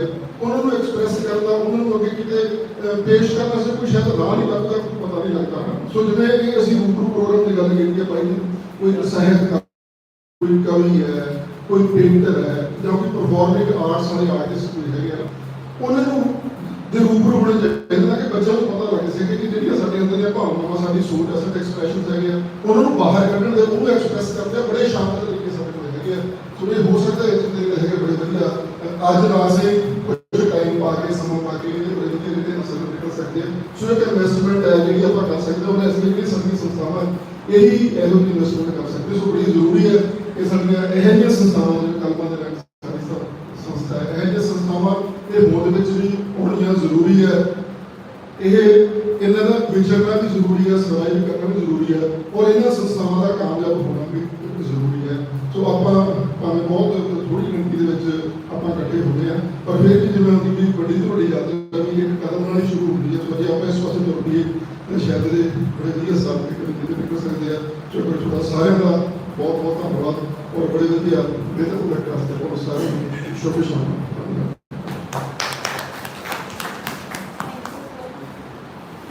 ਹੈਗੇ ਆ ਉਹਨਾਂ ਨੂੰ ਐਕਸਪ੍ਰੈਸ ਕਰਨਾ ਉਹਨਾਂ ਨੂੰ ਅੱਗੇ ਕਿਤੇ ਅਹ, ਪੇਸ਼ ਕਰਨਾ ਸੇ ਕੋਈ ਸ਼ਾਇਦ ਰਾਹ ਨਹੀਂ ਲੱਗਦਾ ਕੋਈ ਪਤਾ ਨਹੀਂ ਲੱਗਦਾ। ਹੈ। ਸੋ ਜਿਵੇਂ ਇਹ ਅਸੀਂ ਰੂਬਰੂ ਪ੍ਰੋਗਰਾਮ ਦੀ ਗੱਲ ਕੀਤੀ ਹੈ ਭਾਈ ਜੀ, ਕੋਈ ਸਾਹਿਤ ਦਾ ਕੋਈ ਕਵੀ ਹੈ ਕੋਈ ਪੇਂਟਰ ਹੈ ਜਾਂ ਕੋਈ ਪਰਫਾਰਮਿੰਗ ਆਰਟਸ ਵਾਲੇ ਆਰਟਿਸਟ ਕੋਈ ਹੈਗੇ ਆ ਉਹਨਾਂ ਨੂੰ ਦੇ ਰੂਬਰੂ ਹੋਣੇ ਚਾਹੀਦੇ ਨੇ ਕਿ ਬੱਚਿਆਂ ਨੂੰ ਪਤਾ ਲੱਗ ਸਕੇ ਕਿ ਜਿਹੜੀਆਂ ਸਾਡੇ ਅੰਦਰ ਦੀਆਂ ਭਾਵਨਾਵਾਂ ਸਾਡੀ ਸੋਚ ਹੈ ਸਾਡੇ ਐਕਸਪ੍ਰੈਸ਼ਨਸ ਹੈਗੇ ਆ ਉਹਨਾਂ ਨੂੰ ਬਾਹਰ ਕੱਢਣ ਦੇ ਉਹਨੂੰ ਐਕਸਪ੍ਰੈਸ ਕਰਦੇ ਆ ਬੜੇ ਸ਼ਾਨਦਾਰ ਤਰੀਕੇ ਸਾਡੇ ਕੋਲ ਹੈਗੇ ਆ। ਸੋ ਇਹ ਹੋ ਸਕਦਾ ਹੈ ਜਿਹੜੇ ਹੈਗੇ ਬੜੇ ਵਧੀਆ। ਅ, ਅੱਜ ਨਾ ਸੇ ਕੁਝ ਟਾਈਮ ਪਾ ਕੇ, ਸਮਾਂ ਪਾ ਕੇ ਇਹਦੇ ਬੜੇ ਵਧੀਆ રીતે ਅਸਰ ਨਿਕਲ ਸਕਦੇ ਆ ਸੋ ਇੱਕ ਇਨਵੈਸਟਮੈਂਟ ਹੈ ਜਿਹੜੀ ਆਪਾਂ ਕਰ ਸਕਦੇ ਹਾਂ, ਉਹਨੇ ਅਸੀਂ ਜਿਹੜੀ ਸਾਡੀ ਸੰਸਥਾਵਾਂ ਇਹੀ ਇਹੋ ਜਿਹੀ ਇਨਵੈਸਟਮੈਂਟ ਕਰ ਸਕਦੇ ਸੋ ਬੜੀ ਜ਼ਰੂਰੀ ਹੈ ਕਿ ਸਾਡੀਆਂ ਇਹੋ ਜਿਹੀਆਂ ਸੰਸਥਾਵਾਂ ਜਿਹੜੇ ਕਲਪਨਾ ਦੇ ਨਾਲ ਸਾਡੀ ਸੰ- ਸੰਸਥਾ ਹੈ। ਇਹੋ ਜਿਹੀਆਂ ਸੰਸਥਾਵਾਂ ਇਹ ਹੋਂਦ ਵਿੱਚ ਵੀ ਹੋਣੀਆਂ ਜ਼ਰੂਰੀ ਹੈ। ਇਹ ਇਹਨਾਂ ਦਾ ਵਿਚਰਨਾ ਵੀ ਜ਼ਰੂਰੀ ਹੈ ਸਰਵਾਈਵ ਕਰਨਾ ਵੀ ਜ਼ਰੂਰੀ ਹੈ ਔਰ ਇਹਨਾਂ ਸੰਸਥਾਵਾਂ ਦਾ ਕਾਮਯਾਬ ਹੋਣਾ ਵੀ ਜ਼ਰੂਰੀ ਹੈ। ਸੋ ਆਪਾਂ ਭਾਵੇਂ ਬਹੁਤ ਥੋੜੀ ਗਿਣਤੀ ਦੇ ਵਿੱਚ ਆਪਾਂ ਇਕੱਠੇ ਹੁੰਦੇ ਆ ਪਰ ਫਿਰ ਵੀ ਜਿਵੇਂ ਉਹਦੀ ਵੀ ਵੱਡੀ ਤੋਂ ਵੱਡੀ ਯਾਤਰਾ ਵੀ ਇੱਕ ਕਦਮ ਨਾਲ ਹੀ ਸ਼ੁਰੂ ਹੁੰਦੀ ਹੈ ਸੋ ਜੇ ਆਪਾਂ ਇਸ ਪਾਸੇ ਤੁਰ ਪਈਏ ਤਾਂ ਸ਼ਾਇਦ ਦੇ ਬੜੇ ਵਧੀਆ ਸਾਲ ਨਿਕਲ ਨਿਕਲ ਨਿਕਲ ਸਕਦੇ ਆ। ਛੋਟਾ ਛੋਟਾ ਸਾਰਿਆਂ ਦਾ ਬਹੁਤ ਬਹੁਤ ਧੰਨਵਾਦ ਔਰ ਬੜੇ ਵਧੀਆ ਬਿਹਤਰ ਪ੍ਰੋਜੈਕਟ ਵਾਸਤੇ ਬਹੁਤ ਸਾਰੇ ਸ਼ੁਭ ਸ਼ਾਮ।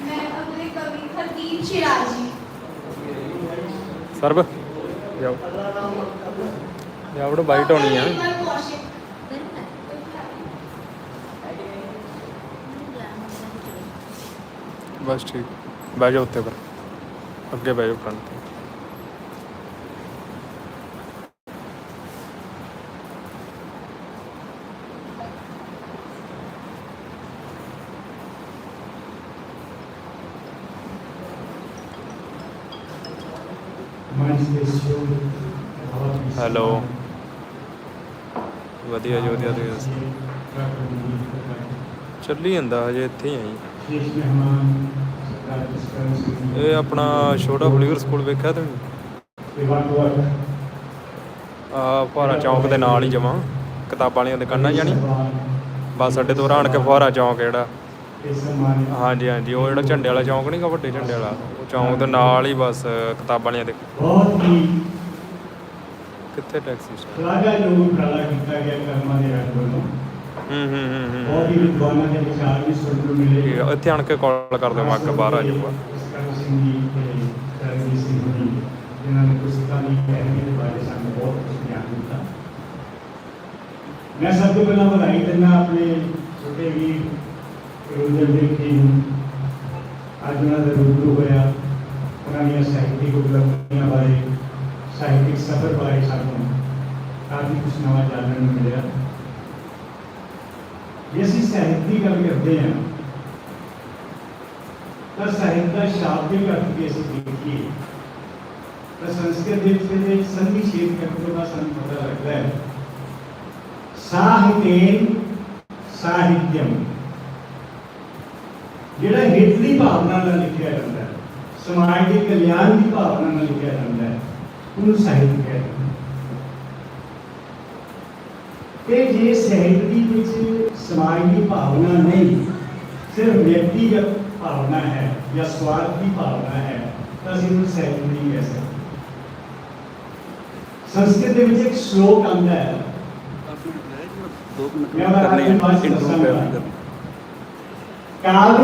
ਮੈਂ ਅਗਲੇ ਕਵੀ ਹਰਦੀਪ ਸ਼ਿਰਾਜੀ ਸਰਬ। ਜਾਓ। ਜਾਓ ਬੜਾ ਬਾਈਟ ਹੋਣੀ ਆ। ਬਸ ਠੀਕ। ਬਹਿ ਜਾਓ ਉੱਤੇ ਪਰ ਅੱਗੇ ਬਹਿ ਜਾਓ ਫਰੰਟ ਤੇ। ਹੈਲੋ ਵਧੀਆ ਜੀ ਵਧੀਆ ਤੁਸੀਂ ਚੱਲੀ ਜਾਂਦਾ ਹਜੇ ਇੱਥੇ ਹੀ ਆਈ ਇਹ ਆਪਣਾ ਛੋਟਾ ਫਲੀਵਰ ਸਕੂਲ ਵੇਖਿਆ ਤੁਸੀਂ? ਆ ਫੁਹਾਰਾ ਚੌਂਕ ਦੇ ਨਾਲ ਹੀ ਜਮਾ। ਕਿਤਾਬਾਂ ਵਾਲੀਆਂ ਦੁਕਾਨਾਂ ਜਾਣੀ। ਬੱਸ ਅੱਡੇ ਤੋਂ ਰਾਣ ਕੇ ਫੁਹਾਰਾ ਚੌਂਕ ਜਿਹੜਾ। ਹਾਂਜੀ ਹਾਂਜੀ, ਉਹ ਜਿਹੜਾ ਝੰਡੇ ਵਾਲਾ ਚੌਂਕ ਨਹੀਂਗਾ ਵੱਡੇ ਝੰਡੇ ਵਾਲਾ। ਉਹ ਚੌਂਕ ਦੇ ਨਾਲ ਹੀ ਬਸ ਕਿਤਾਬਾਂ ਵਾਲੀਆਂ ਦੇ ਬਹੁਤ ਹੀ ਕਿੱਥੇ ਟੈਕਸੀ ਸਟੈਂਡ ਸ਼ਲਾਘਾਯੋਗ ਉਪਰਾਲਾ ਕੀਤਾ ਗਿਆ ਕਰਮਾਂ ਦੇ ਰਾਜ ਵੱਲੋਂ। ਹੂੰ ਹੂੰ ਹੂੰ ਹੂੰ। ਬਹੁਤ ਹੀ ਵਿਦਵਾਨਾਂ ਦੇ ਵਿਚਾਰ ਵੀ ਸੁਣਨ ਨੂੰ ਮਿਲੇ। ਆ, ਇੱਥੇ ਆਣ ਕੇ ਕਾਲ ਕਰ ਦਿਓ ਮੈਂ ਬਾਹਰ ਆ ਜਾਊਗਾ। ਸਿੰਘ ਜੀ ਤੇ ਕਰਮਜੀਤ ਸਿੰਘ ਜੀ ਜਿਨ੍ਹਾਂ ਨੇ ਪੁਸਤਕਾਂ ਦੀ ਅਹਿਮੀਅਤ ਦੇ ਬਾਰੇ ਸਾਨੂੰ ਬਹੁਤ ਕੁਝ ਗਿਆਨ ਦਿੱਤਾ। ਮੈਂ ਸਭ ਤੋਂ ਪਹਿਲਾਂ ਵਧਾਈ ਦਿੰਦਾ ਆਪਣੇ ਛੋਟੇ ਵੀਰ ਗੁਰੂਦੇਵ ਸਿੰਘ ਜੀ ਨੂੰ। ਅੱਜ ਉਹਨਾਂ ਦਾ ਰੂਬਰੂ ਹੋਇਆ। ਉਹਨਾਂ ਦੀਆਂ ਸਾਹਿਤਿਕ ਉਪਲਬਧੀਆਂ ਬਾਰੇ ਸਾਹਿਤਿਕ ਸਫ਼ਰ ਬਾਰੇ ਸਾਨੂੰ ਕਾਫੀ ਕੁਝ ਨਵਾਂ ਜਾਣਨ ਨੂੰ ਮਿਲਿਆ ਜੇ ਅਸੀਂ ਸਾਹਿਤ ਦੀ ਗੱਲ ਕਰਦੇ ਹਾਂ ਤਾਂ ਸਾਹਿਤ ਦਾ ਸ਼ਾਬਦਿਕ ਅਰਥ ਵੀ ਅਸੀਂ ਦੇਖੀਏ ਤਾਂ ਸੰਸਕ੍ਰਿਤ ਦੇ ਵਿੱਚ ਇਹਦੇ ਸੰਧੀ ਛੇਦ ਕਰਨ ਦਾ ਸਾਨੂੰ ਪਤਾ ਲੱਗਦਾ ਹੈ ਸਾਹਿਤੇਨ ਸਾਹਿਤਯਮ ਜਿਹੜਾ ਹਿੱਤ ਦੀ ਭਾਵਨਾ ਨਾਲ ਲਿਖਿਆ ਜਾਂਦਾ ਹੈ ਸਮਾਜ ਦੇ ਕਲਿਆਣ ਦੀ ਭਾਵਨਾ ਨਾਲ ਲਿਖਿਆ ਜਾਂਦਾ ਹੈ ਉਹਨੂੰ ਸਾਹਿਤ ਕਹਿੰਦੇ ਹਨ ਤੇ ਜੇ ਸਾਹਿਤ ਦੀ ਵਿੱਚ ਸਮਾਜ ਦੀ ਭਾਵਨਾ ਨਹੀਂ ਸਿਰਫ ਵਿਅਕਤੀਗਤ ਭਾਵਨਾ ਹੈ ਜਾਂ ਸਵਾਰਥ ਦੀ ਭਾਵਨਾ ਹੈ ਤਾਂ ਅਸੀਂ ਉਹਨੂੰ ਸਾਹਿਤ ਨਹੀਂ ਕਹਿ ਸਕਦੇ ਸੰਸਕ੍ਰਿਤ ਦੇ ਵਿੱਚ ਇੱਕ ਸ਼ਲੋਕ ਆਉਂਦਾ ਹੈ ਮੈਂ ਉਹਨਾਂ ਦੀ ਬਾਤ ਦੱਸਾਂਗਾ ਕਾਲ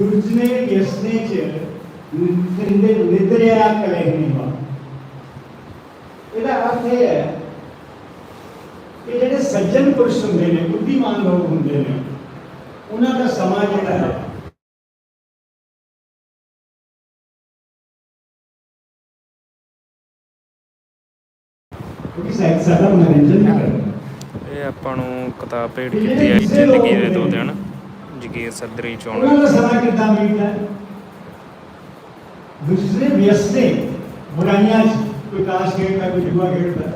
ਚ ਨਿੰਦੇ ਨਿਦਰਿਆ ਕਲਹਿ ਵਾ ਇਹਦਾ ਅਰਥ ਇਹ ਹੈ ਕਿ ਜਿਹੜੇ ਸੱਜਣ ਪੁਰਸ਼ ਹੁੰਦੇ ਨੇ ਬੁੱਧੀਮਾਨ ਲੋਕ ਹੁੰਦੇ ਨੇ ਉਹਨਾਂ ਦਾ ਸਮਾਂ ਜਿਹੜਾ ਹੈ ਕਿਉਂਕਿ ਸਾਹਿਤ ਸਾਡਾ ਮਨੋਰੰਜਨ ਨਹੀਂ ਕਰਦਾ ਇਹ ਆਪਾਂ ਨੂੰ ਕਿਤਾਬ ਭੇਟ ਕੀਤੀ ਹੈ ਜ਼ਿੰਦਗੀ ਦੇ ਦੋ ਦਿਨ ਜਗੀਰ ਸਦਰੀ ਚੋਣ। ਉਹਨਾਂ ਦਾ ਸਮਾਂ ਕਿੱਦਾਂ ਬੀਤਦਾ ਦੂਸਰੇ ਵਿਅਸਤੇ ਬੁਰਾਈਆਂ 'ਚ ਕੋਈ ਤਾਸ਼ ਖੇਡਦਾ ਕੋਈ ਜੂਆ ਖੇਡਦਾ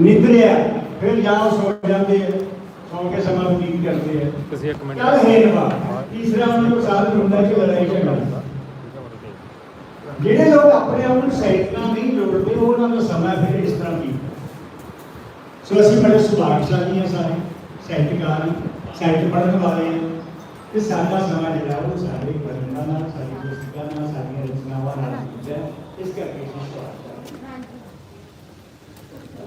ਨਿਦਰਿਆ ਫਿਰ ਜਾਓ ਸੋ ਜਾਂਦੇ ਆ। ਸੌ ਕੇ ਸਮਾਂ ਬਤੀਤ ਕਰਦੇ ਆ। ਤੁਸੀਂ ਇੱਕ ਮਿੰਟ ਕੱਲ ਹੇਨਵਾ ਤੀਸਰਾ ਉਹਨਾਂ ਨੂੰ ਸਾਧਨ ਹੁੰਦਾ ਕਿ ਲੜਾਈ ਝਗੜਾ। ਜਿਹੜੇ ਲੋਕ ਆਪਣੇ ਆਪ ਨੂੰ ਨਾਲ ਨਹੀਂ ਜੋੜਦੇ ਉਹ ਉਹਨਾਂ ਦਾ ਸਮਾਂ ਫਿਰ ਇਸ ਤਰ੍ਹਾਂ ਬੀਤਦਾ ਸੋ ਅਸੀਂ ਬੜੇ ਸੁਭਾਗਸ਼ਾਲੀ ਹਾਂ ਸਾਰੇ ਸਾਹਿਤਕਾਰ ਹਾਂ, ਸਾਹਿਤ ਪੜ੍ਹਨ ਵਾਲੇ ਤੇ ਸਾਡਾ ਸਮਾਂ ਜਿਹੜਾ ਉਹ ਸਾਡੇ ਪਰਿੰਦਾਂ ਨਾਲ, ਸਾਡੀ ਪੁਸਤਕਾਂ ਨਾਲ, ਸਾਡੀਆਂ ਰਚਨਾਵਾਂ ਨਾਲ ਜੁੜਦਾ ਇਸ ਕਰਕੇ ਅਸੀਂ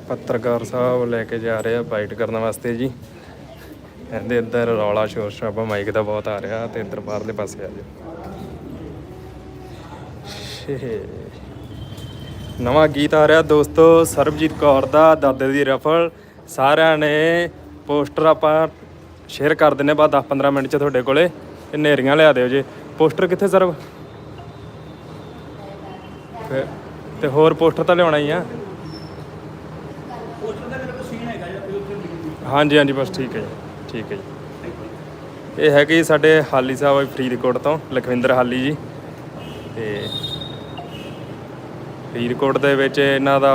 ਪੱਤਰਕਾਰ ਸਾਹਿਬ ਲੈ ਕੇ ਜਾ ਰਹੇ ਆ ਬਾਈਟ ਕਰਨ ਵਾਸਤੇ ਜੀ। ਇਹਦੇ ਇੱਧਰ ਰੌਲਾ ਸ਼ੋਰ ਸ਼ਰਾਬਾ ਮਾਈਕ ਦਾ ਬਹੁਤ ਆ ਰਿਹਾ ਤੇ ਇੱਧਰ ਬਾਹਰਲੇ ਪਾਸੇ ਆ ਜਾਓ। ਨਵਾਂ ਗੀਤ ਆ ਰਿਹਾ ਦੋਸਤੋ, ਸਰਬਜੀਤ ਕੌਰ ਦਾ, ਦਾਦੇ ਦੀ ਰਫਲ। ਸਾਰਿਆਂ ਨੇ ਪੋਸਟਰ ਆਪਾਂ ਸ਼ੇਅਰ ਕਰ ਦਿੰਨੇ ਬਾਅਦ 10 15 ਮਿੰਟ ਚ ਤੁਹਾਡੇ ਕੋਲੇ ਤੇ ਨੇਰੀਆਂ ਲਿਆ ਦਿਓ ਜੇ। ਪੋਸਟਰ ਕਿੱਥੇ ਸਰਬ ਤੇ- ਤੇ ਹੋਰ ਪੋਸਟਰ ਤਾਂ ਲਿਆਉਣਾ ਹੀ ਆ। ਹਾਂਜੀ ਹਾਂਜੀ ਬਸ ਠੀਕ ਹੈ ਜੀ ਠੀਕ ਹੈ ਜੀ। ਇਹ ਹੈਗੇ ਜੀ ਸਾਡੇ ਹਾਲੀ ਸਾਹਿਬ ਫਰੀਦਕੋਟ ਤੋਂ ਲਖਵਿੰਦਰ ਹਾਲੀ ਜੀ। ਤੇ ਫਰੀਦਕੋਟ ਦੇ ਵਿੱਚ ਇਹਨਾਂ ਦਾ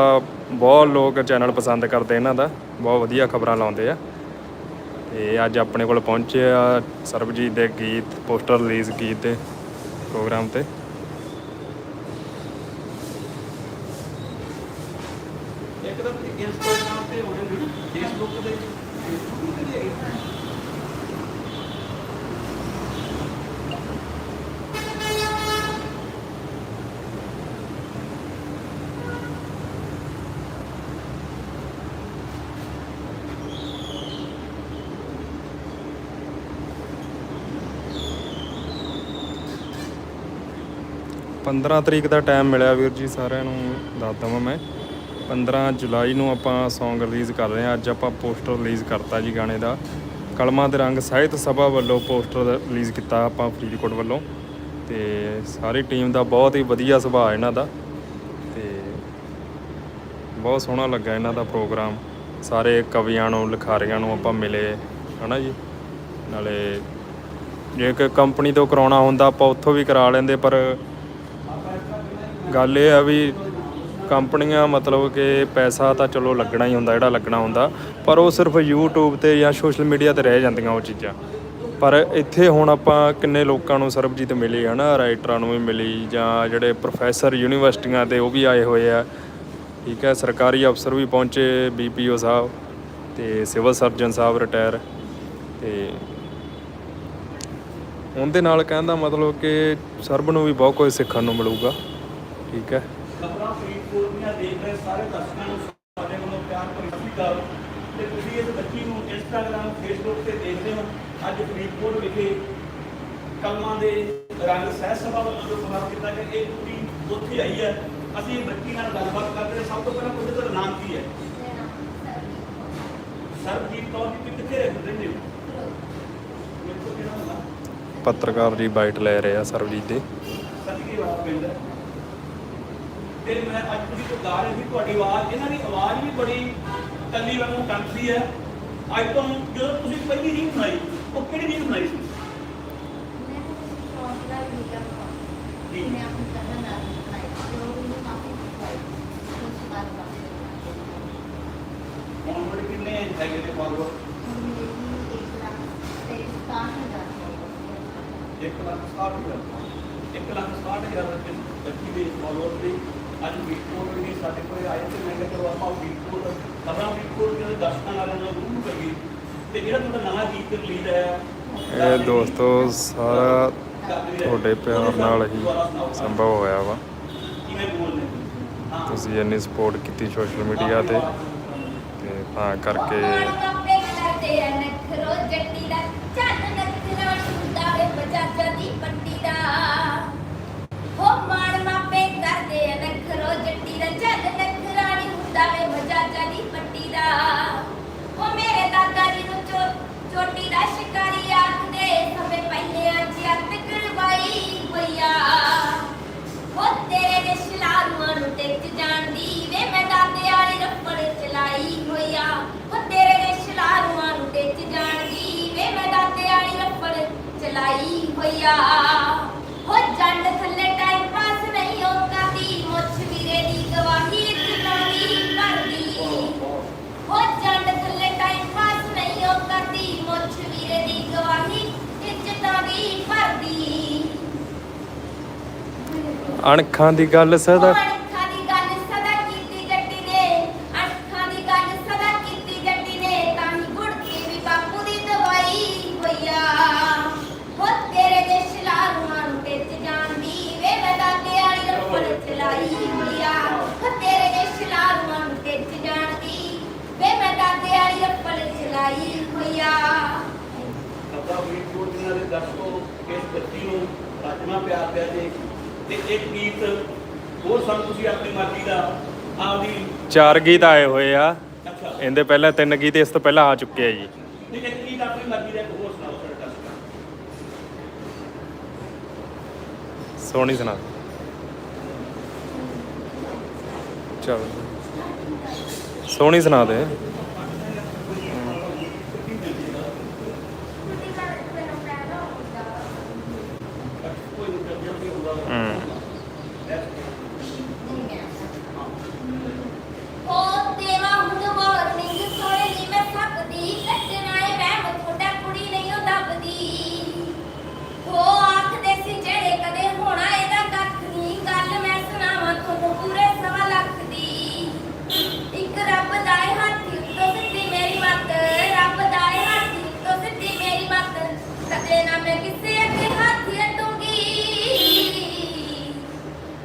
ਬਹੁਤ ਲੋਕ ਚੈਨਲ ਪਸੰਦ ਕਰਦੇ ਇਹਨਾਂ ਦਾ ਬਹੁਤ ਵਧੀਆ ਖਬਰਾਂ ਲਾਉਂਦੇ ਆ। ਤੇ ਅੱਜ ਆਪਣੇ ਕੋਲ ਪਹੁੰਚੇ ਆ ਸਰਬਜੀਤ ਦੇ ਗੀਤ, ਪੋਸਟਰ ਰਿਲੀਜ਼ ਗੀਤ ਦੇ ਪ੍ਰੋਗਰਾਮ ਤੇ। 15 ਤਰੀਕ ਦਾ ਟਾਈਮ ਮਿਲਿਆ ਵੀਰ ਜੀ, ਸਾਰਿਆਂ ਨੂੰ ਦੱਸ ਦਵਾਂ ਮੈਂ। 15 ਜੁਲਾਈ ਨੂੰ ਆਪਾਂ Song ਰਿਲੀਜ਼ ਕਰ ਰਹੇ ਹਾਂ। ਅੱਜ ਆਪਾਂ ਪੋਸਟਰ ਰਿਲੀਜ਼ ਕਰਤਾ ਜੀ ਗਾਣੇ ਦਾ। ਕਲਮਾਂ ਦੇ ਰੰਗ ਸਾਹਿਤ ਸਭਾ ਵੱਲੋਂ ਪੋਸਟਰ ਰਿਲੀਜ਼ ਕੀਤਾ ਆਪਾਂ ਫਰੀਦਕੋਟ ਵੱਲੋਂ। ਤੇ ਸਾਰੀ ਟੀਮ ਦਾ ਬਹੁਤ ਹੀ ਵਧੀਆ ਸੁਭਾਅ ਇਹਨਾਂ ਦਾ। ਤੇ ਬਹੁਤ ਸੋਹਣਾ ਲੱਗਾ ਇਹਨਾਂ ਦਾ ਪ੍ਰੋਗਰਾਮ ਸਾਰੇ ਕਵੀਆਂ ਨੂੰ, ਲਿਖਾਰੀਆਂ ਨੂੰ ਆਪਾਂ ਮਿਲੇ, ਹਨਾ ਜੀ? ਨਾਲੇ ਜੇ ਕਿ ਕੰਪਨੀ ਤੋਂ ਕਰਾਉਣਾ ਹੁੰਦਾ, ਆਪਾਂ ਉੱਥੋਂ ਵੀ ਕਰਾ ਲੈਂਦੇ, ਪਰ ਗੱਲ ਇਹ ਆ ਵੀ ਕੰਪਨੀਆਂ ਮਤਲਬ ਕਿ ਪੈਸਾ ਤਾਂ ਚਲੋ ਲੱਗਣਾ ਹੀ ਹੁੰਦਾ, ਜਿਹੜਾ ਲੱਗਣਾ ਹੁੰਦਾ, ਪਰ ਉਹ ਸਿਰਫ YouTube ਤੇ ਜਾਂ ਸੋਸ਼ਲ ਮੀਡੀਆ ਤੇ ਰਹਿ ਜਾਂਦੀਆਂ ਉਹ ਚੀਜ਼ਾਂ। ਪਰ ਇੱਥੇ ਹੁਣ ਆਪਾਂ ਕਿੰਨੇ ਲੋਕਾਂ ਨੂੰ ਸਰਬਜੀਤ ਮਿਲੀ, ਹਨਾ? ਰਾਈਟਰਾਂ ਨੂੰ ਵੀ ਮਿਲੀ, ਜਾਂ ਜਿਹੜੇ ਪ੍ਰੋਫੈਸਰ ਯੂਨੀਵਰਸਿਟੀਆਂ ਦੇ ਉਹ ਵੀ ਆਏ ਹੋਏ ਆ। ਠੀਕ ਹੈ, ਸਰਕਾਰੀ ਅਫਸਰ ਵੀ ਪਹੁੰਚੇ ਬੀਪੀਓ ਸਾਹਿਬ ਤੇ ਸਿਵਲ ਸਰਜਨ ਸਾਹਿਬ ਰਿਟਾਇਰ ਤੇ ਉਹਦੇ ਨਾਲ ਕਹਿੰਦਾ ਮਤਲਬ ਕਿ ਸਰਬ ਨੂੰ ਵੀ ਬਹੁਤ ਕੁਝ ਸਿੱਖਣ ਨੂੰ ਮਿਲੂਗਾ। ਠੀਕ ਹੈ। ਖਬਰਾਂ ਫਰੀਦਕੋਟ ਦੀਆਂ ਦੇਖ ਰਹੇ ਸਾਰੇ ਦਰਸ਼ਕਾਂ ਨੂੰ ਸਾਡੇ ਵੱਲੋਂ ਪਿਆਰ ਭਰੀ ਸਤਿ ਸ਼੍ਰੀ ਅਕਾਲ। ਤੇ ਤੁਸੀਂ ਇਸ ਬੱਚੀ ਨੂੰ ਇੰਸਟਾਗ੍ਰam ਫੇਸਬੁੱਕ ਤੇ ਦੇਖਦੇ ਹੋ। ਅੱਜ ਫਰੀਦਕੋਟ ਵਿਖੇ ਕਲਮਾਂ ਦੇ ਰੰਗ ਸਹਿ ਸਭਾ ਵੱਲੋਂ ਜੋ ਸਮਾਗਮ ਕੀਤਾ ਗਿਆ ਇਹ ਕੁੜੀ ਉੱਥੇ ਆਈ ਹੈ। ਅਸੀਂ ਬੱਚੀ ਨਾਲ ਗੱਲਬਾਤ ਕਰਦੇ ਹਾਂ। ਸਭ ਤੋਂ ਪਹਿਲਾਂ ਪੁੱਛਦੇ ਤੁਹਾਡਾ ਨਾਮ ਕੀ ਹੈ? ਸਰਬਜੀਤ ਕੌਰ ਜੀ ਕਿੱਥੇ ਰਹਿੰਦੇ ਹੋ ਪੱਤਰਕਾਰ ਜੀ ਬਾਈਟ ਲੈ ਰਹੇ ਆ ਸਰਬਜੀਤ ਦੇ। ਸਤਿਗੁਰੂ ਵਾਲਾ ਪਿੰਡ। ਹੈ। ਤੇ ਮੈਂ ਅੱਜ ਤੁਸੀਂ ਜੋ ਗਾ ਰਹੇ ਸੀ ਤੁਹਾਡੀ ਆਵਾਜ਼ ਇਹਨਾਂ ਦੀ ਆਵਾਜ਼ ਵੀ ਬੜੀ ਕੱਲੀ ਵਾਂਗੂ ਕੰਪਦੀ ਹੈ। ਅੱਜ ਤੋਂ ਜਦੋਂ ਤੁਸੀਂ ਪਹਿਲੀ ਰੀਲ ਬਣਾਈ ਉਹ ਕਿਹੜੀ ਰੀਲ ਬਣਾਈ ਸੀ? ਹੁਣ ਬੜੇ ਕਿੰਨੇ ਹੈਗੇ ਨੇ ਫਾਲੋਅਰ ਇੱਕ ਲੱਖ ਸਤਾਹਠ ਹਜ਼ਾਰ ਇੱਕ ਲੱਖ ਸਤਾਹਠ ਹਜ਼ਾਰ। ਦੇ ਬੱਚੀ ਦੇ ਫਾਲੋਅਰ ਦੇ ਅੱਜ ਵੀਟਕੋਟ ਵੀ ਸਾਡੇ ਕੋਲ ਆਏ ਤੇ ਮੈਂ ਕਿਹਾ ਚਲੋ ਆਪਾਂ ਵੀਟਕੋਟ ਖਬਰਾਂ ਵੀਟਕੋਟ ਦੇ ਦਰਸ਼ਕਾਂ ਨਾਲ ਨਾਲ ਰੂਬਰੂ ਕਰੀਏ ਤੇ ਜਿਹੜਾ ਤੁਹਾਡਾ ਨਵਾਂ ਗੀਤ ਰਿਲੀਜ਼ ਹੈ ਇਹ ਦੋਸਤੋ ਸਾਰਾ ਤੁਹਾਡੇ ਪਿਆਰ ਨਾਲ ਹੀ ਸੰਭਵ ਹੋਇਆ ਵਾ। ਤੁਸੀਂ ਇੰਨੀ ਸਪੋਰਟ ਕੀਤੀ ਸੋਸ਼ਲ ਮੀਡੀਆ ਤੇ। ਤੇ ਤਾਂ ਕਰਕੇ ਚਲਾਈ ਹੋਈਆ। ਹੋ ਜੰਡ ਥੱਲੇ ਟਾਈਮ ਪਾਸ ਨਹੀਂ ਹੋ ਕਰਦੀ ਮੁੱਛ ਵੀਰੇ ਦੀ ਗਵਾਹੀ ਲਿਖਣਾ ਦੀ ਕਰਦੀ ਹੋ ਜੰਡ ਥੱਲੇ ਟਾਈਮ ਪਾਸ ਨਹੀਂ ਹੋ ਕਰਦੀ ਮੁੱਛ ਵੀਰੇ ਦੀ ਗਵਾਹੀ ਇੱਜ਼ਤਾਂ ਦੀ ਭਰਦੀ। ਅਣਖਾਂ ਦੀ ਗੱਲ ਸਦਾ ਅੱਖਾਂ ਦੀ ਗੱਲ ਸਦਾ ਕੀਤੀ ਜੱਟੀ ਨੇ ਅੱਖਾਂ ਦੀ ਗੱਲ ਸਦਾ ਕੀਤੀ ਜੱਟੀ ਨੇ ਤਾਂ ਹੀ ਗੁੜ ਕੇ ਵੀ ਬਾਪੂ ਦੀ ਦਵਾਈ ਹੋਈਆ ਹੋ ਤੇਰੇ ਦੇ ਸ਼ਲਾਰੂਆਂ ਨੂੰ ਟਿੱਚ ਜਾਂਦੀ ਵੇ ਮੈਂ ਦਾਦੇ ਵਾਲੀ ਰੱਪੜ ਚਲਾਈ ਹੋਈਆ ਹੋ ਤੇਰੇ ਦੇ ਸ਼ਲਾਰੂਆਂ ਨੂੰ ਟਿੱਚ ਜਾਂਦੀ ਦੁਨੀਆ ਦੇ ਦਰਸ਼ਕੋ ਇਸ ਬੱਚੀ ਨੂੰ ਰਾਜਮਾ ਪਿਆਰ ਪਿਆ ਜੇ ਤੇ ਇੱਕ ਗੀਤ ਹੋਰ ਸਾਨੂੰ ਤੁਸੀਂ ਆਪਣੀ ਮਰਜ਼ੀ ਦਾ ਆਪਦੀ ਚਾਰ ਗੀਤ ਆਏ ਹੋਏ ਆ। ਅੱਛਾ। ਇਹਦੇ ਪਹਿਲਾਂ ਤਿੰਨ ਗੀਤ ਇਸ ਤੋਂ ਪਹਿਲਾਂ ਆ ਚੁੱਕੇ ਆ ਜੀ। ਨਹੀਂ ਇੱਕ ਗੀਤ ਆਪਣੀ ਮਰਜ਼ੀ ਦਾ ਇੱਕ ਹੋਰ ਸੁਣਾਓ ਸਾਡੇ ਦਰਸ਼ਕਾਂ ਨੂੰ। ਸੋਹਣੀ ਸੁਣਾ। ਚਲ। ਸੋਹਣੀ ਸੁਣਾ ਦੇ। ਕਰਦੇ ਵੀ ਹੁੰਦਾ ਹੂੰ ਹੋ ਦੇਵਾ ਹੁਣ ਵਾਰਨਿੰਗ ਸੋਹਣੇ ਨੀ ਮੈਂ ਸਕਦੀ ਕੱਟਣਾ ਏ ਮੈਂ ਤੁਹਾਡਾ ਕੁੜੀ ਨਹੀਂ ਉਹ ਦੱਬਦੀ ਹੋ ਆਖਦੇ ਸੀ ਜਿਹੜੇ ਕਦੇ ਹੋਣਾ ਇਹਦਾ ਕੱਖ ਨਹੀਂ ਗੱਲ ਮੈਂ ਸੁਣਾਵਾਂ ਤੁਹਾਨੂੰ ਪੂਰੇ ਸਵਾ ਲੱਖ ਦੀ ਇੱਕ ਰੱਬ ਦਾ ਏ ਹੱਥ ਉੱਤੋਂ ਸਿੱਧੀ ਮੇਰੀ ਮੱਤ ਰੱਬ ਦਾ ਏ ਹੱਥ ਉੱਤੋਂ ਸਿੱਧੀ ਮੇਰੀ ਮੱਤ ਕਦੇ ਨਾ ਮੈਂ ਕਿਸੇ ਅੱਗੇ ਹੱਥ ਅੱਡੂੰਗੀ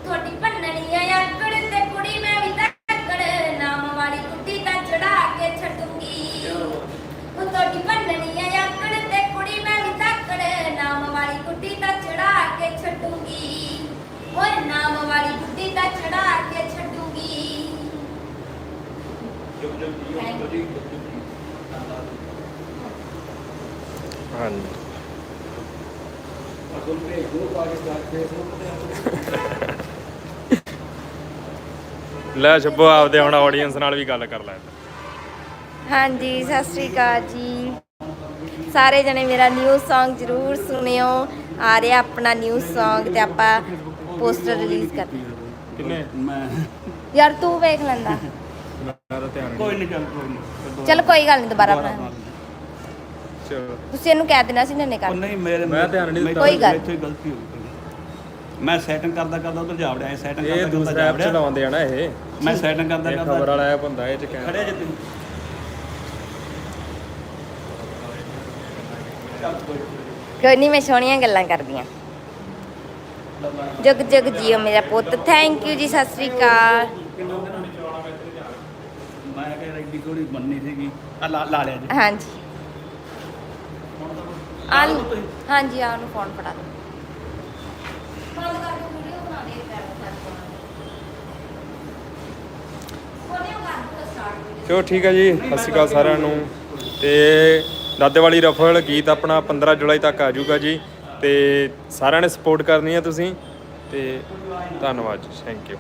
ਤੁਹਾਡੀ ਭੰਨਣੀ ਆ ਆਕੜ ਤੇ ਕੁੜੀ ਮੈਂ ਵੀ ਤੱਕੜ ਨਾਮ ਵਾਲੀ ਕੁੱਤੀ ਤਾਂ ਚੜਾ ਕੇ ਛੱਡੂੰਗੀ ਉਹ ਤੁਹਾਡੀ ਭੰਨਣੀ ਆ ਆਕੜ ਤੇ ਕੁੜੀ ਮੈਂ ਵੀ ਤੱਕੜ ਨਾਮ ਵਾਲੀ ਕੁੱਤੀ ਤਾਂ ਚੜਾ ਕੇ ਛੱਡੂੰਗੀ ਓਏ ਨਾਮ ਵਾਲੀ ਕੁੱਤੀ ਤਾਂ ਚੜਾ ਕੇ ਛੱਡੂੰਗੀ ਜੁਗ ਜੁਗ ਜੀਓ Thank you. ਜੀ ਜੁਗ ਜੁਗ ਜੀ ਧੰਨਵਾਦ ਹਾਂਜੀ। ਅਸਲ ਵਿੱਚ ਦੋ ਪਾਕਿਸਤਾਨ ਫੇਸਬੁੱਕ ਤੇ ਲੈ ਸ਼ੱਬੋ ਆਪਦੇ ਹੁਣ ਆਡੀਅנס ਨਾਲ ਵੀ ਗੱਲ ਕਰ ਲੈ। ਹਾਂਜੀ ਸਤਿ ਸ੍ਰੀ ਅਕਾਲ ਜੀ। ਸਾਰੇ ਜਣੇ ਮੇਰਾ ਨਿਊ Song ਜਰੂਰ ਸੁਣਿਓ। ਆ ਰਿਹਾ ਆਪਣਾ ਨਿਊ Song ਤੇ ਆਪਾਂ ਪੋਸਟਰ ਰਿਲੀਜ਼ ਕਰਨਾ ਕਿੰਨੇ? ਮੈਂ ਯਾਰ ਤੂੰ ਵੇਖ ਲੈਂਦਾ। ਮੇਰਾ ਧਿਆਨ ਕੋਈ ਨਹੀਂ ਚੱਲ ਕੋਈ ਨਹੀਂ। ਚਲ ਕੋਈ ਗੱਲ ਨਹੀਂ ਦੁਬਾਰਾ ਬਣਾ ਚਲੋ ਤੁਸੀਂ ਇਹਨੂੰ ਕਹਿ ਦੇਣਾ ਸੀ ਨੰਨੇ ਉਹ ਕਰ ਨਹੀਂ ਮੇਰੇ ਮੈਂ ਧਿਆਨ ਨਹੀਂ ਦਿੱਤਾ। ਕੋਈ ਗੱਲ। ਇੱਥੇ ਗਲਤੀ ਹੋ ਗਈ। ਮੈਂ ਸੈਟਿੰਗ ਕਰਦਾ ਕਰਦਾ ਉਧਰ ਜਾ ਵੜਿਆ ਸੈਟਿੰਗ ਇਹ ਕਰਦਾ ਦੂਸਰਾ ਐਪ ਚਲਾਉਂਦੇ ਆ ਨਾ ਇਹ। ਮੈਂ ਸੈਟਿੰਗ ਕਰਦਾ ਕਰਦਾ ਖਬਰ ਵਾਲਾ ਐਪ ਹੁੰਦਾ ਇਹ ਚ ਕਹਿ ਖੜਿਆ ਜੇ ਨੀ। ਕੋਈ ਨਹੀਂ ਮੈਂ ਸੋਹਣੀਆਂ ਗੱਲਾਂ ਕਰਦੀਆਂ। ਜਗ ਜਗ ਜੀਓ ਮੇਰਾ ਪੁੱਤ। ਥੈਂਕ ਯੂ ਜੀ ਸਤਿ ਸ੍ਰੀ ਅਕਾਲ। ਐਡੀ ਥੋੜੀ ਬੰਨੀ ਸੀਗੀ। ਆ ਲਾ ਲਾ ਲਿਆ ਜੀ। ਹਾਂਜੀ। ਆ। ਹਾਂਜੀ ਆ ਉਹਨੂੰ ਫੋਨ ਫੜਾ ਦੇ ਬੰਦ ਕਰਕੇ ਵੀਡੀਓ ਬਣਾ ਦੇ ਚਲੋ ਠੀਕ ਹੈ ਜੀ ਸਤਿ ਸ਼੍ਰੀ ਅਕਾਲ ਸਾਰਿਆਂ ਨੂੰ। ਤੇ ਦਾਦੇ ਵਾਲੀ ਰਫਲ ਗੀਤ ਆਪਣਾ 15 ਜੁਲਾਈ ਤੱਕ ਆ ਜਾਊਗਾ ਜੀ। ਤੇ ਸਾਰਿਆਂ ਨੇ ਸਪੋਰਟ ਕਰਨੀ ਹੈ ਤੁਸੀਂ। ਤੇ ਧੰਨਵਾਦ ਜੀ ਥੈਂਕ ਯੂ